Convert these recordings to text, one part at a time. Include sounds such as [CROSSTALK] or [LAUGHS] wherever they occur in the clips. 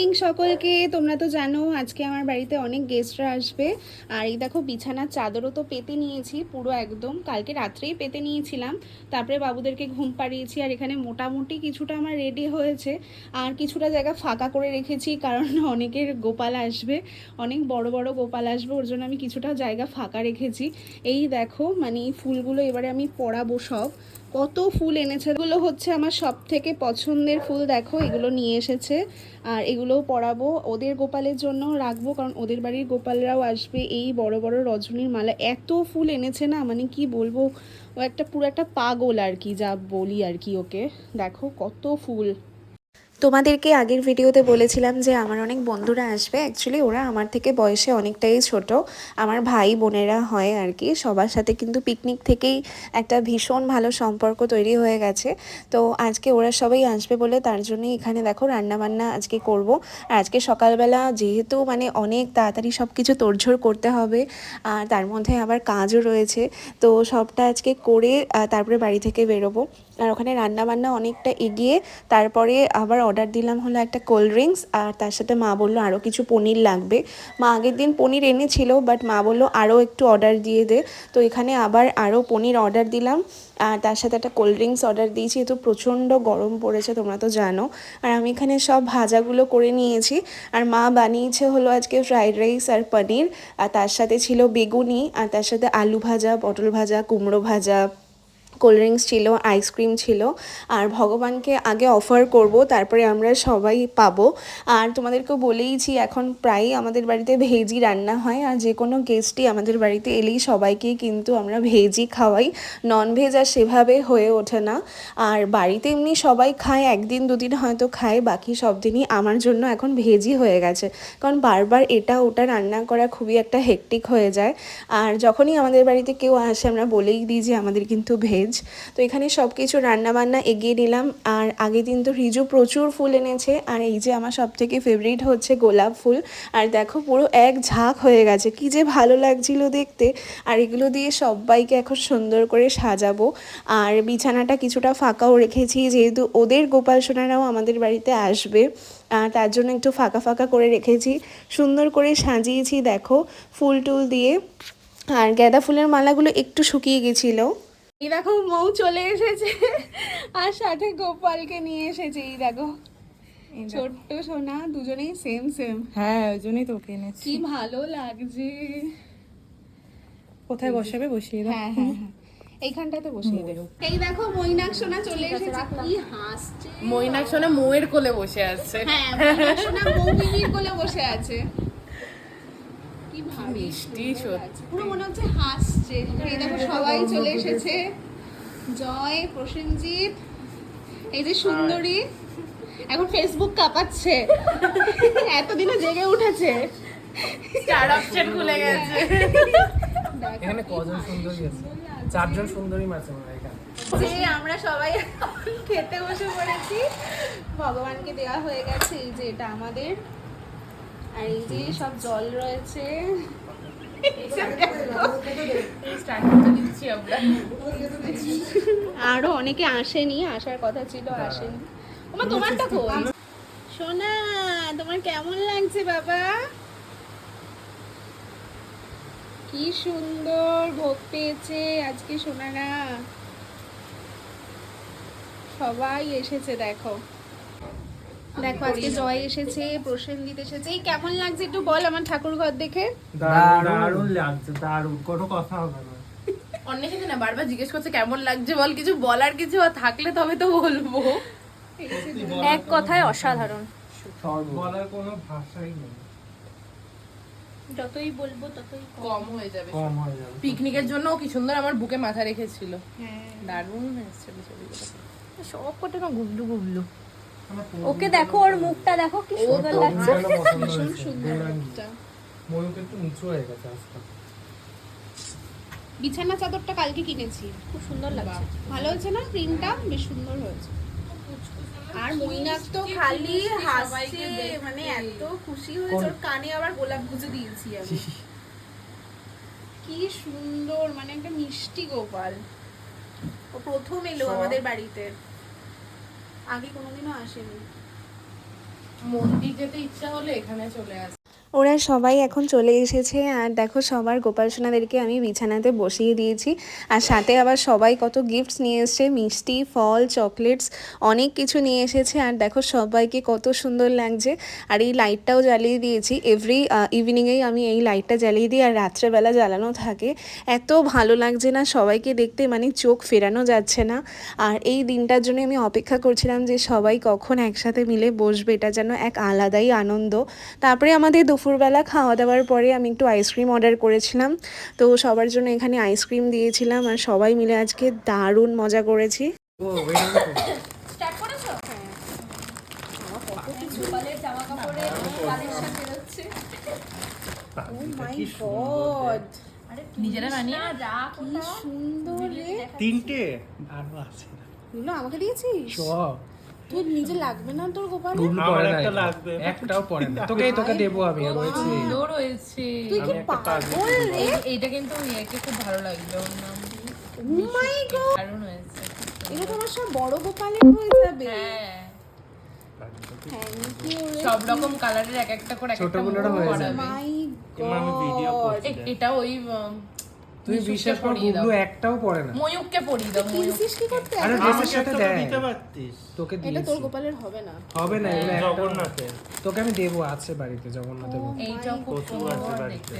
সকলকে, তোমরা তো জানো আজকে আমার বাড়িতে অনেক গেস্টরা আসবে। আর এই দেখো বিছানার চাদরও তো পেতে নিয়েছি, পুরো একদম। কালকে রাত্রেই পেতে নিয়েছিলাম। তারপরে বাবুদেরকে ঘুম পাড়িয়েছি আর এখানে মোটামুটি কিছুটা আমার রেডি হয়েছে। আর কিছুটা জায়গা ফাঁকা করে রেখেছি কারণ অনেকের গোপাল আসবে। অনেক বড় বড় গোপাল আসবে, ওর জন্য আমি কিছুটা জায়গা ফাঁকা রেখেছি। এই দেখো মানে ফুলগুলো এবারে আমি পরাবো সব। কত ফুল এনেছে। এগুলো হচ্ছে আমার সব থেকে পছন্দের ফুল, দেখো, এগুলো নিয়ে এসেছে। আর এগুলোও পরাবো। ওদের গোপালের জন্য রাখব, কারণ ওদের বাড়ির গোপালরাও আসবে এই বড় বড় রজনীর মালা। এত ফুল এনেছে না মানে কি বলব? ও একটা পুরো একটা পাগল আর কি, যা বলি আর কি ওকে। দেখো কত ফুল। তোমাদেরকে আগের ভিডিওতে বলেছিলাম যে আমার অনেক বন্ধুরা আসবে। অ্যাকচুয়ালি ওরা আমার থেকে বয়সে অনেকটাই ছোট। আমার ভাই বোনেরা হয় আর কি। সবার সাথে কিন্তু পিকনিক থেকেই একটা ভীষণ ভালো সম্পর্ক তৈরি হয়ে গেছে। তো আজকে ওরা সবাই আসবে বলে তার জন্যই এখানে দেখো রান্নাবান্না আজকে করব। আর আজকে সকালবেলা যেহেতু মানে অনেক তাড়াতাড়ি সব কিছু তোড়ঝোড় করতে হবে, আর তার মধ্যে আবার কাজও রয়েছে। তো সবটা আজকে করে তারপরে বাড়ি থেকে বেরোবো। আর ওখানে রান্না বান্না অনেকটা এগিয়ে, তারপরে আবার অর্ডার দিলাম হলো একটা কোল্ড ড্রিঙ্কস আর তার সাথে মা বলল আরও কিছু পনির লাগবে। মা আগের দিন পনির এনেছিল বাট মা বলল আরও একটু অর্ডার দিয়ে দে। তো এখানে আবার আরও পনির অর্ডার দিলাম, আর তার সাথে একটা কোল্ড ড্রিঙ্কস অর্ডার দিয়েছি তো প্রচণ্ড গরম পড়েছে, তোমরা তো জানো। আর আমি এখানে সব ভাজাগুলো করে নিয়েছি, আর মা বানিয়েছে হলো আজকে ফ্রাইড রাইস আর পনির, আর তার সাথে ছিল বেগুনি, আর তার সাথে আলু ভাজা, পটল ভাজা, কুমড়ো ভাজা। কোল্ড ড্রিঙ্কস ছিল আইসক্রিম ছিল, আর ভগবানকে আগে অফার করব, তারপরে আমরা সবাই পাবো। আর তোমাদেরকেও বলেইছি এখন প্রায়ই আমাদের বাড়িতে ভেজই রান্না হয়, আর যে কোনো গেস্টই আমাদের বাড়িতে এলেই সবাইকেই কিন্তু আমরা ভেজই খাওয়াই। নন ভেজ আর সেভাবে হয়ে ওঠে না। আর বাড়িতে এমনি সবাই খায়, একদিন দুদিন হয়তো খায়, বাকি সব দিনই আমার জন্য এখন ভেজই হয়ে গেছে। কারণ বারবার এটা ওটা রান্না করা খুবই একটা হেকটিক হয়ে যায়। আর যখনই আমাদের বাড়িতে কেউ আসে, আমরা বলেই দিই যে আমাদের কিন্তু ভেজ। তো এখানে সব কিছু রান্নাবান্না এগিয়ে নিলাম। আর আগের দিন তো রিজু প্রচুর ফুল এনেছে। আর এই যে আমার সব থেকে ফেভারিট হচ্ছে গোলাপ ফুল। আর দেখো পুরো এক ঝাঁক হয়ে গেছে। কি যে ভালো লাগছিল দেখতে। আর এগুলো দিয়ে সবাইকে এখন সুন্দর করে সাজাবো। আর বিছানাটা কিছুটা ফাঁকাও রেখেছি। যেহেতু ওদের গোপাল সোনারাও আমাদের বাড়িতে আসবে। তার জন্য একটু ফাঁকা ফাঁকা করে রেখেছি। সুন্দর করে সাজিয়েছি দেখো ফুল টুল দিয়ে। আর গাঁদা ফুলের মালাগুলো একটু শুকিয়ে গেছিল। এই দেখো মৌ চলে এসেছে। আর সাথে গোপালকে নিয়ে এসেছে এই দেখো। ছোট্ট সোনা দুজনেই সেম সেম হ্যাঁ ওই জন্যই তোকে এনেছি। কি ভালো লাগছে। কোথায় বসাবে? বসিয়ে দাও। হ্যাঁ হ্যাঁ হ্যাঁ। এইখানটাতে বসিয়ে দেবো। এই দেখো মৈনাক সোনা চলে এসেছে। কি হাসছে। মৈনাক শোনা মৌয়ের কোলে বসে আছে। হ্যাঁ মৈনাক সোনা মৌ মিমির কোলে বসে আছে। মিষ্টি সত্যি। পুরো মনে হচ্ছে হাসছে। এই দেখো সবাই চলে এসেছে। জয় প্রসেনজিৎ। এই যে সুন্দরী। এখন ফেসবুক কাঁপাচ্ছে। এতদিনে জেগে উঠেছে। স্টার অপশন খুলে গেছে। এখানে কজন সুন্দরী আছে? চারজন সুন্দরী আছে মনে এখানে। যে আমরা সবাই খেতে বসে পড়েছি ভগবানকে দেওয়া হয়ে গেছে। এই যে এটা আমাদের। আর এই যে সব জল রয়েছে স্টার্ট করতে দিচ্ছি আমরা [LAUGHS] আরও অনেকে আসেনি, আসার কথা ছিল আসেনি। ওমা, তোমারটা কই? সোনা, তোমার কেমন লাগছে বাবা? কি সুন্দর ভোগ পেয়েছে আজকে সোনারা। সবাই এসেছে, দেখো। দেখো আজকে জয় এসেছে প্রসেনজিৎ এসেছে। এই কেমন লাগছে একটু বল আমার ঠাকুর ঘর দেখে। দারুণ। লাগছে দারুণ। কোনো কথা হবে না। অনেক না বারবার জিজ্ঞেস করছে কেমন লাগছে বল? কিছু বলার কিছু থাকলে তবে তো বলব। এক কথায় অসাধারণ। বলার কোনো ভাষাই নেই। যতই বলব ততই কম। হয়ে যাবে কম হয়ে যাবে। পিকনিকের জন্য কি সুন্দর আমার বুকে মাথা রেখেছিল। হ্যাঁ। দারুণ এসেছিল ছবিগুলো সব কটা না গুবলু গুবলু ওকে দেখো ওর মুখটা দেখো কি সুন্দর লাগছে। ভীষণ সুন্দর। [LAUGHS] একটা একটু নিচু হয়ে গেছে আজকে বিছানা চাদরটা কালকে কিনেছি। খুব সুন্দর লাগছে। ভালো হয়েছে না? প্রিন্টটা বেশ সুন্দর হয়েছে। আর মইনাক তো খালি হাসছে মানে এত খুশি হয়েছে ওর কানে আবার গোলাপ গুজে দিয়েছি আমি। [LAUGHS] কি সুন্দর মানে একটা মিষ্টি গোপাল। ও প্রথম এলো আমাদের বাড়িতে। আগে কোনোদিনও আসেনি। মন্দির যেতে ইচ্ছা হলে এখানে চলে আসে ওরা সবাই এখন চলে এসেছে আর দেখো সবার গোপাল সোনাদেরকে আমি বিছানাতে বসিয়ে দিয়েছি। আর সাথে আবার সবাই কত গিফটস নিয়ে এসেছে, মিষ্টি, ফল চকলেটস অনেক কিছু নিয়ে এসেছে। আর দেখো সবাইকে কত সুন্দর লাগছে। আর এই লাইটটাও জ্বালিয়ে দিয়েছি। এভরি ইভিনিংয়েই আমি এই লাইটটা জ্বালিয়ে দিই আর রাত্রেবেলা জ্বালানো থাকে। এত ভালো লাগছে না সবাইকে দেখতে মানে চোখ ফেরানো যাচ্ছে না। আর এই দিনটার জন্য আমি অপেক্ষা করছিলাম যে সবাই কখন একসাথে মিলে বসবে। এটা যেন এক আলাদাই আনন্দ। তারপরে আমাদের দুপুরবেলা খাওয়া দাওয়ার পরে আমি একটু আইসক্রিম অর্ডার করেছিলাম। তো সবার জন্য এখানে আইসক্রিম দিয়েছিলাম আর সবাই মিলে আজকে দারুণ মজা করেছি। নিজেরা বানিয়ে সুন্দর তিনটে? আরও আছে। আমাকে দিয়েছিস? সব। তোর নিজে লাগবে না তোর গোপাল আমার একটা লাগবে। একটাও পড়ে না। তোকেই তোকে দেবো আমি রয়েছে। সুন্দর হয়েছে তুই কি পাগল রে? এইটা কিন্তু ইয়েকে খুব ভালো লাগল। ওর নাম মাই গড দারুণ হয়েছে। এটা তোমার সব বড় গোপালের হয়ে যাবে। হ্যাঁ। থ্যাংক ইউ সব রকম কালারের এক একটা করে এক একটা হয়ে মাই এমা আমি ভিডিও গড এটা ওই তুই বিশ্বাস কর গুগলু একটাও পড়ে না। ময়ূককে পরিয়ে দাও কিনছিস কি করতে আরে ড্রেসের সাথে দেয়। দিতে পারতিস তোকে এটা তোর গোপালের হবে না। হবে না একটাও না। তোকে আমি দেবো আছে বাড়িতে জগন্নাথের মধ্যে। এইটাও খুব আছে সুন্দর বাড়িতে।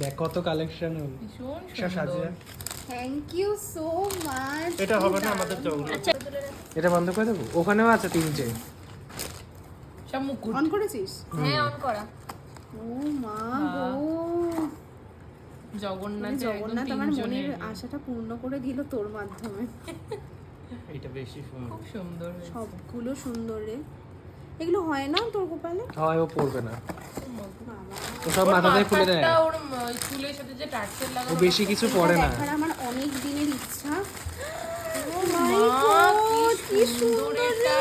দেখ কত কালেকশন হলো ভীষণ সাজিয়ে থ্যাংক ইউ সো মাচ এটা হবে না আমাদের জগন্নাথ এটা বন্ধ করে দেবো? ওখানেও আছে তিনটে। সব মুকুট অন করেছিস? হ্যাঁ অন করা। ও মা গো। জগন্নাথ মানে জগন্নাথ আমার মনের আশাটা পূর্ণ করে দিল তোর মাধ্যমে। এটা বেশি সুন্দর। খুব সুন্দর সবগুলো সুন্দর রে। এগুলো হয় না তোর গোপালে হয় ও পড়বে না। ও সব মাথাতে খুলে দেয় ওর চুলের সাথে যে টার্সেল ও বেশি কিছু পড়ে না। দেখার আমার অনেক দিনের ইচ্ছা। [GASPS] ও মা, কি কি সুন্দর সুন্দর এটা।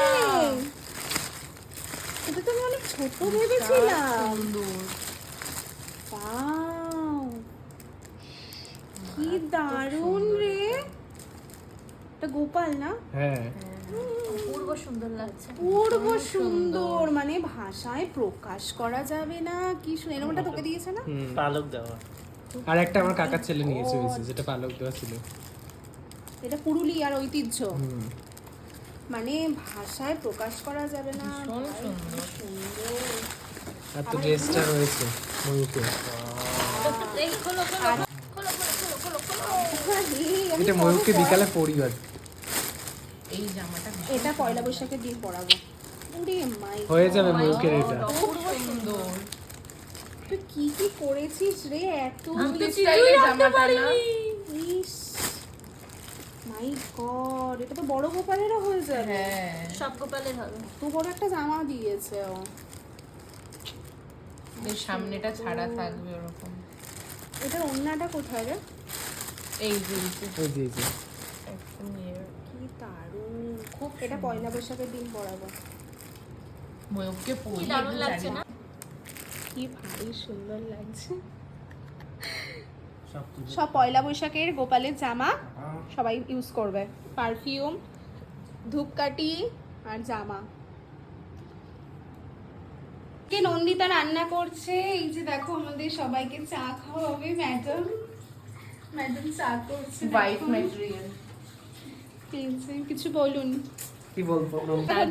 এটা তো আমি অনেক ছোট ভেবেছিলাম। সুন্দর। কি দারুণ রে। এটা গোপাল না? হ্যাঁ। পূর্ব সুন্দর লাগছে। পূর্ব সুন্দর। মানে ভাষায় প্রকাশ করা যাবে না। কি সুন্দর এরকমটা তোকে দিয়েছে না? পালক দেওয়া। আর একটা আমার কাকার ছেলে নিয়েছে হয়েছে যেটা পালক দেওয়া ছিল। এটা পুরুলিয়ার ঐতিহ্য। মানে ভাষায় প্রকাশ করা যাবে না। সুন্দর। সুন্দর। আর তো ড্রেসটা রয়েছে এই খোলো খোলো খোলো খোলো খোলো খোলো খোলো আরে, আমি এটা ময়ূরকে বিকালে পরি আর এই জামাটা এটা পয়লা বৈশাখের দিন পরাবো। ওরে মাই হয়ে যাবে ময়ূকের এটা। খুব সুন্দর। তুই কি কি করেছিস রে? এত জামাটা না। মাই গড এটা তো বড় গোপালেরও হয়ে যাবে। হ্যাঁ। সব গোপালের হবে। তো বড় একটা জামা দিয়েছে ও। সামনেটা ছাড়া থাকবে ওরকম। এটা অন্যটা কোথায় রে? এই যে এই যে। ওই যে এই যে। একদম। কি দারুণ খুব এটা পয়লা বৈশাখের দিন পরাবো। ময়ূরকে কি দারুণ লাগছে না? কি ভারী সুন্দর লাগছে। সব পয়লা বৈশাখের গোপালের জামা সবাই ইউজ করবে। পারফিউম ধূপকাঠি আর জামা। কে নন্দিতা রান্না করছে? এই যে দেখো আমাদের সবাইকে চা খাওয়াবে ম্যাডাম ম্যাডাম চা করছে হোয়াইট ম্যাটেরিয়াল কিছু বলুন। কি বলব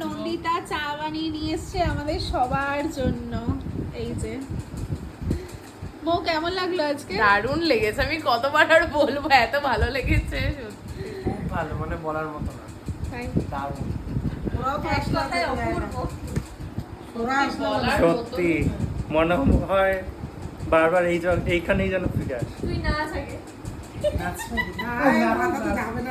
নন্দিতা চা বানিয়ে নিয়ে এসছে আমাদের সবার জন্য। এই যে। মো কেমন লাগল আজকে? দারুণ লেগেছে। আমি কতবার আর বলব এত ভালো লেগেছে সত্যি। খুব ভালো মানে বলার মতো না। তাই দারুণ। বলার সত্যি মনে হয় বারবার এই এইখানেই যেন ফিরে আসে। তুই না থাকে। আমার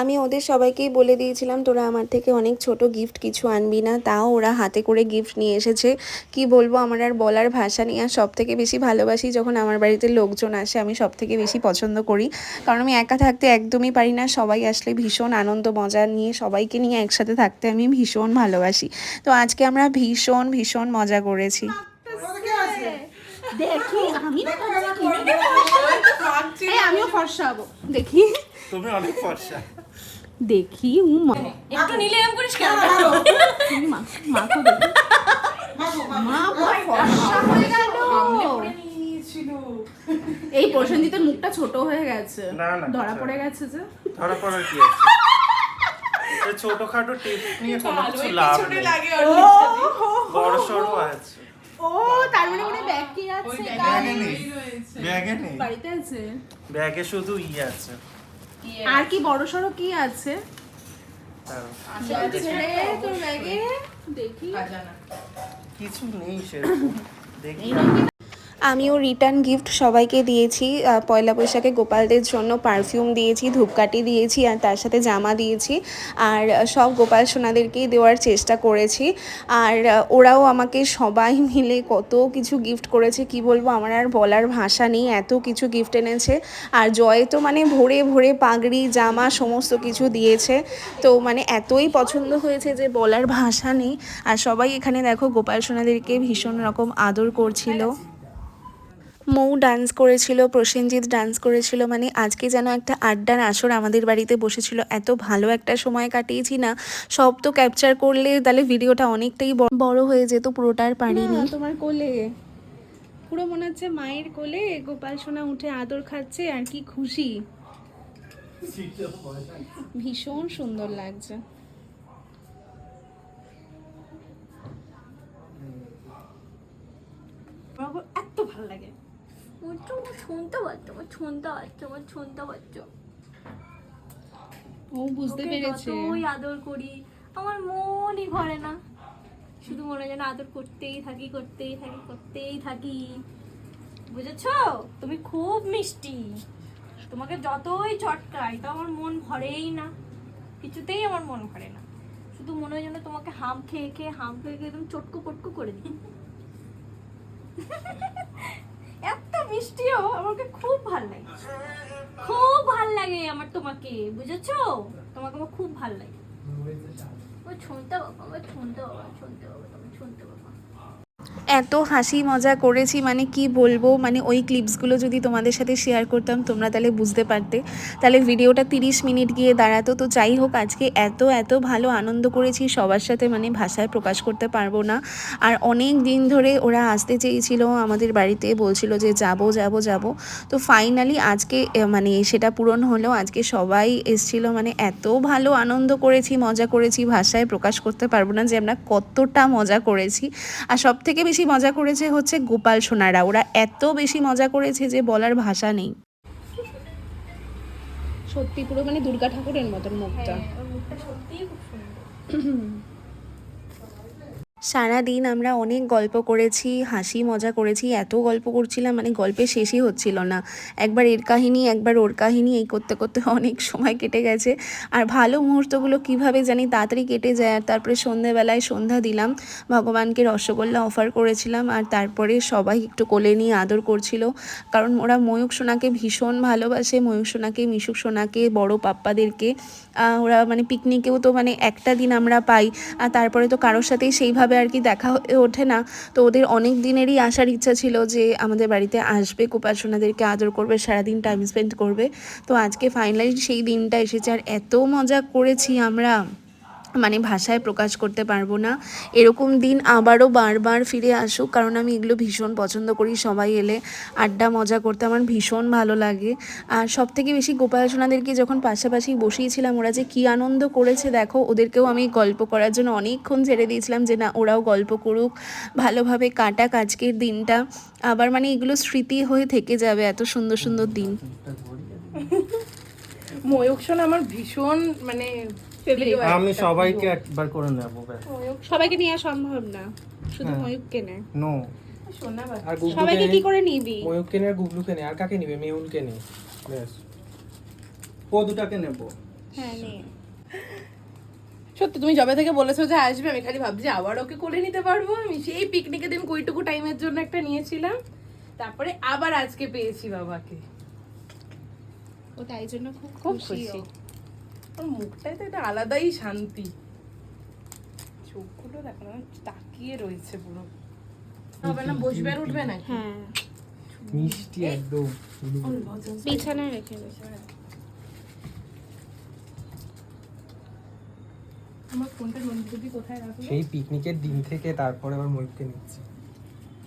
আমি ওদের সবাইকেই বলে দিয়েছিলাম তোরা আমার থেকে অনেক ছোট গিফট কিছু আনবি না। তাও ওরা হাতে করে গিফট নিয়ে এসেছে। কি বলব আমার আর বলার ভাষা নিয়ে আর সব থেকে বেশি ভালোবাসি যখন আমার বাড়িতে লোকজন আসে আমি সব থেকে বেশি পছন্দ করি। কারণ আমি একা থাকতে একদমই পারি না। সবাই আসলে ভীষণ আনন্দ মজা নিয়ে সবাইকে নিয়ে একসাথে থাকতে আমি ভীষণ ভালোবাসি। তো আজকে আমরা ভীষণ ভীষণ মজা করেছি। দেখি আমি না আমিও ফর্সা হব। দেখি। তুমি অনেক ফর্সা। দেখি উ মা একটু নিলে এরকম করিস কেন? তুমি মা মাখো দেখি মা ফর্সা হয়ে গেল। এই প্রসেনজিতের মুখটা ছোট হয়ে গেছে। ধরা পড়ে গেছে যে। ধরা পড়ার কি আছে? ছোটখাটো টিপস নিয়ে কোনো কিছু লাভ নেই। বড় সড়ো আছে। ও তার মানে মনে ব্যাগ কি আছে? ব্যাগে নেই। ব্যাগে নেই। বাড়িতে আছে? ব্যাগে শুধু ই আছে। আর কি বড় সড়ো কি আছে। আছে রে তোর ব্যাগে। দেখি। কিছু নেই সেরকম। দেখি আমিও রিটার্ন গিফট সবাইকে দিয়েছি পয়লা বৈশাখে গোপালদের জন্য পারফিউম দিয়েছি, ধূপকাঠি দিয়েছি আর তার সাথে জামা দিয়েছি। আর সব গোপাল সোনাদেরকেই দেওয়ার চেষ্টা করেছি। আর ওরাও আমাকে সবাই [LAUGHS] মিলে কত কিছু গিফট করেছে, কি বলব আমার আর বলার ভাষা নেই, এত কিছু গিফট এনেছে। আর জয় তো মানে ভরে ভরে পাগড়ি, জামা সমস্ত কিছু দিয়েছে। তো মানে এতই পছন্দ হয়েছে যে বলার ভাষা নেই। আর সবাই এখানে দেখো গোপাল সোনাদেরকে ভীষণ রকম আদর করছিল। মৌ ডান্স করেছিল প্রসেনজিৎ ডান্স করেছিল মানে আজকে যেন একটা আড্ডার আসর আমাদের বাড়িতে বসেছিল। এত ভালো একটা সময় কাটিয়েছি না। সব তো ক্যাপচার করলে তাহলে ভিডিওটা অনেকটাই বড় হয়ে যেত পুরোটার পারিনি। তোমার কোলে। পুরো মনে হচ্ছে মায়ের কোলে। গোপাল সোনা উঠে আদর খাচ্ছে আর কি খুশি। ভীষণ সুন্দর লাগছে। এত ভালো লাগে। আমার শুনতে পাচ্ছ আমার শুনতে পাচ্ছ আমার শুনতে পাচ্ছ ও বুঝতে পেরেছে। যতই আদর করি আমার মনই ভরে না। শুধু মনে যেন আদর করতেই থাকি করতেই থাকি করতেই থাকি। বুঝেছ? তুমি খুব মিষ্টি। তোমাকে যতই চটকাই তো আমার মন ভরেই না। কিছুতেই আমার মন ভরে না। শুধু মনে হয় যেন তোমাকে হাম খেয়ে খেয়ে হাম খেয়ে খেয়ে একদম চটকু পটকু করে দিই। [LAUGHS] মিষ্টিও আমাকে খুব ভালো লাগে। খুব ভালো লাগে আমার তোমাকে বুঝেছ? তোমাকে আমার খুব ভালো লাগে। ও শুনতে বাবা আমার শুনতে বাবা শুনতে বাবা তুমি বাবা এত হাসি মজা করেছি মানে কি বলব? মানে ওই ক্লিপসগুলো যদি তোমাদের সাথে শেয়ার করতাম, তোমরা তাহলে বুঝতে পারতে। তাহলে ভিডিওটা তিরিশ মিনিট গিয়ে দাঁড়াতো। তো যাই হোক, আজকে এত এত ভালো আনন্দ করেছি, সবার সাথে মানে ভাষায় প্রকাশ করতে পারব না। আর অনেক দিন ধরে ওরা আসতে চেয়েছিল আমাদের বাড়িতে, বলছিল যে যাব যাব যাব। তো ফাইনালি আজকে মানে সেটা পূরণ হলো। আজকে সবাই এসছিল মানে এত ভালো আনন্দ করেছি, মজা করেছি, ভাষায় প্রকাশ করতে পারব না যে আমরা কতটা মজা করেছি। আর সব থেকে বেশি মজা করেছে হচ্ছে গোপাল সোনারা। ওরা এত বেশি মজা করেছে যে বলার ভাষা নেই। সত্যি পুরো মানে দুর্গা ঠাকুরের মতন মুখটা। সত্যি মুখটা সত্যিই খুব সুন্দর। [CLEARS THROAT] সারা দিন আমরা অনেক গল্প করেছি, হাসি, মজা করেছি, এত গল্প করছিলাম মানে গল্পে শেষই হচ্ছিল না। একবার এর কাহিনী, একবার ওর কাহিনী, এই করতে করতে অনেক সময় কেটে গেছে। আর ভালো মুহূর্তগুলো কীভাবে জানি তাড়াতাড়ি কেটে যায়, আর তারপরে সন্ধেবেলায় সন্ধ্যা দিলাম, ভগবানকে রসগোল্লা অফার করেছিলাম, আর তারপরে সবাই একটু কোলে নিয়ে আদর করছিল। কারণ ওরা ময়ূক সোনাকে ভীষণ ভালোবাসে, ময়ূক সোনাকে, মিশুক সোনাকে, বড় পাপ্পাদেরকে। ওরা মানে পিকনিকেও তো মানে একটা দিন আমরা পাই, আর তারপরে তো কারোর সাথেই সেইভাবে আর কি দেখা হয়ে ওঠে না। তো ওদের অনেক দিনেরই আসার ইচ্ছা ছিল যে আমাদের বাড়িতে আসবে উপাসনাদেরকে আদর করবে, সারাদিন টাইম স্পেন্ড করবে। তো আজকে ফাইনালি সেই দিনটা এসেছে, আর এত মজা করেছি আমরা। মানে ভাষায় প্রকাশ করতে পারব না। এরকম দিন আবারও বারবার ফিরে আসুক, কারণ আমি এগুলো ভীষণ পছন্দ করি সবাই এলে। আড্ডা, মজা করতে আমার ভীষণ ভালো লাগে। আর সব থেকে বেশি গোপাল সোনাদেরকে যখন পাশাপাশি বসিয়েছিলাম, ওরা যে কী আনন্দ করেছে, দেখো, ওদেরকেও আমি গল্প করার জন্য অনেকক্ষণ ছেড়ে দিয়েছিলাম যে, না, ওরাও গল্প করুক। ভালোভাবে কাটাক আজকের দিনটা। আবার মানে এগুলো স্মৃতি হয়ে থেকে যাবে এত সুন্দর সুন্দর দিন। ময়ূক আমার ভীষণ মানে আমি সবাইকে একবার করে নেব সবাইকে নেওয়া সম্ভব না। শুধু ময়ূককে নে নো সবাইকে কি করে নিবি? ময়ূককে নে আর গুগলুকে নে আর কাকে নিবে? মেহুলকে নে ব্যাস। ও দুটাকে নেব। হ্যাঁ নে। সত্যি তুমি যবে থেকে বলেছ যে আসবে আমি খালি ভাবছি আবার ওকে কোলে নিতে পারব। আমি সেই পিকনিকের দিন কুইটুকু টাইমের জন্য একটা নিয়েছিলাম। তারপরে আবার আজকে পেয়েছি বাবাকে। ও তাই জন্য খুব খুব খুশি। ওর মুখটাই তো একটা আলাদাই শান্তি। চোখগুলো দেখো না তাকিয়ে রয়েছে পুরো। হবে না বসবে আর উঠবে নাকি? হ্যাঁ। মিষ্টি একদম। বিছানায় রেখে আমার ফোনটা কোথায় রাখব সেই পিকনিকের দিন থেকে তারপরে আবার ময়ূরকে নিচ্ছি।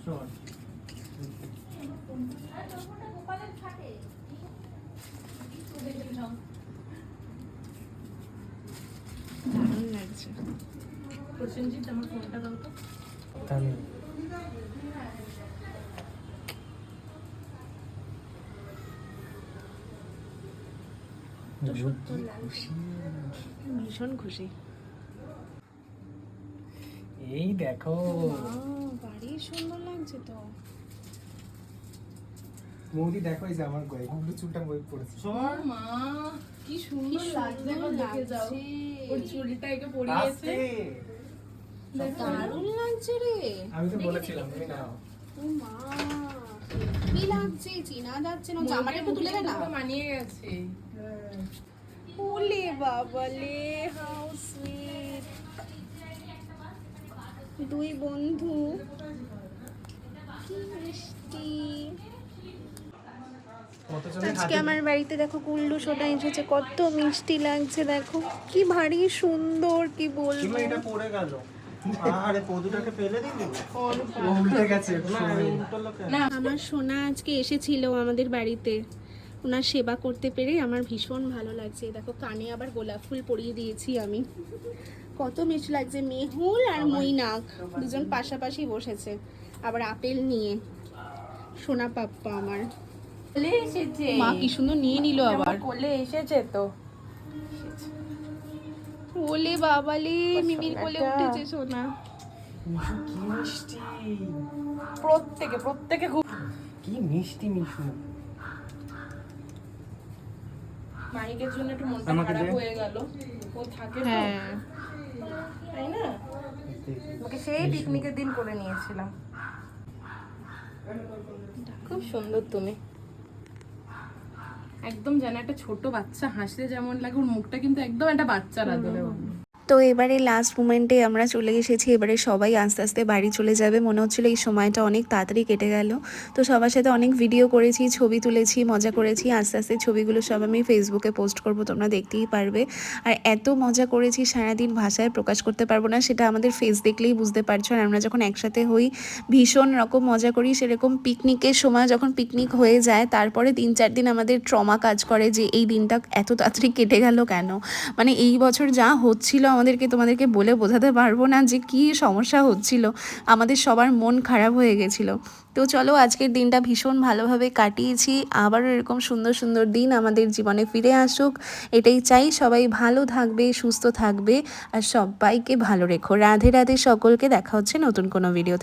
চল। দারুণ প্রসেনজিৎ আমার ফোনটা দাও তো। তাহলে। ভীষণ খুশি। এই দেখো। বাড়ি সুন্দর লাগছে তো। মৌদি দেখো এই যে আমার গয়ে গুলো চুলটা ময়ূর পড়েছে। ওর মা কি সুন্দর লাগছে একবার দেখে যাও। ওর চুলটা একে পরিয়েছে। দারুণ লাগছে রে। আমি তো বলেছিলাম তুমি নাও। ও মা কি লাগছে চিনা যাচ্ছে না। জামাটা একটু তুলে না। মানিয়ে গেছে। ওলে বাবালে হাউ সুইট দুই বন্ধু কি মিষ্টি। আজকে আমার বাড়িতে দেখো কুল্লু সোটা এসেছে কত মিষ্টি লাগছে দেখো। কি ভারী সুন্দর কি বলব। এটা পড়ে গেল। [LAUGHS] আমার সোনা আজকে এসেছিল আমাদের বাড়িতে। ওনার সেবা করতে পেরে আমার ভীষণ ভালো লাগছে। দেখো কানে আবার গোলাপ ফুল পরিয়ে দিয়েছি আমি। কত মিষ্টি লাগছে মেহুল আর মৈনাক দুজন পাশাপাশি বসেছে। আবার আপেল নিয়ে। সোনা পাপ্পা আমার। কোলে এসেছে। মা কি সুন্দর নিয়ে নিল আবার। কোলে এসেছে তো। ওলে বাবালে মিমির কোলে উঠেছে সোনা। মিশু কি মিষ্টি। প্রত্যেকে প্রত্যেকে খুব কি মিষ্টি মিশু। মাইকের জন্য একটু মনটা খারাপ হয়ে গেল। ও থাকে তো। হ্যাঁ। তাই না? ওকে সেই পিকনিকের দিন করে নিয়েছিলাম। খুব সুন্দর তুমি। একদম যেন একটা ছোট বাচ্চা হাসলে যেমন লাগে, ওর মুখটা কিন্তু একদম একটা বাচ্চার আদলে তো এবারে লাস্ট মোমেন্টে আমরা চলে এসেছি, এবারে সবাই আস্তে আস্তে বাড়ি চলে যাবে। মনে হচ্ছিল এই সময়টা অনেক তাড়াতাড়ি কেটে গেল। তো সবার সাথে অনেক ভিডিও করেছি, ছবি তুলেছি, মজা করেছি। আস্তে আস্তে ছবিগুলো সব আমি ফেসবুকে পোস্ট করব, তোমরা দেখতেই পারবে। আর এত মজা করেছি, সারাদিন ভাষায় প্রকাশ করতে পারব না, সেটা আমাদের ফেস দেখলেই বুঝতে পারছ। আর আমরা যখন একসাথে হই, ভীষণ রকম মজা করি, সেরকম পিকনিকের সময় যখন পিকনিক হয়ে যায়, তারপরে তিন চার দিন আমাদের ট্রমা কাজ করে যে, এই দিনটা এত তাড়াতাড়ি কেটে গেল কেন? মানে এই বছর যা হচ্ছিল আমাদেরকে, তোমাদেরকে বলে বোঝাতে পারব না যে কি সমস্যা হচ্ছিল। আমাদের সবার মন খারাপ হয়ে গেছিল। তো চলো, আজকের দিনটা ভীষণ ভালোভাবে কাটিয়েছি। আবারও এরকম সুন্দর সুন্দর দিন আমাদের জীবনে ফিরে আসুক। এটাই চাই, সবাই ভালো থাকবে, সুস্থ থাকবে, আর সবাইকে ভালো রেখো। রাধে রাধে সকলকে, দেখা হচ্ছে নতুন কোনো ভিডিওতে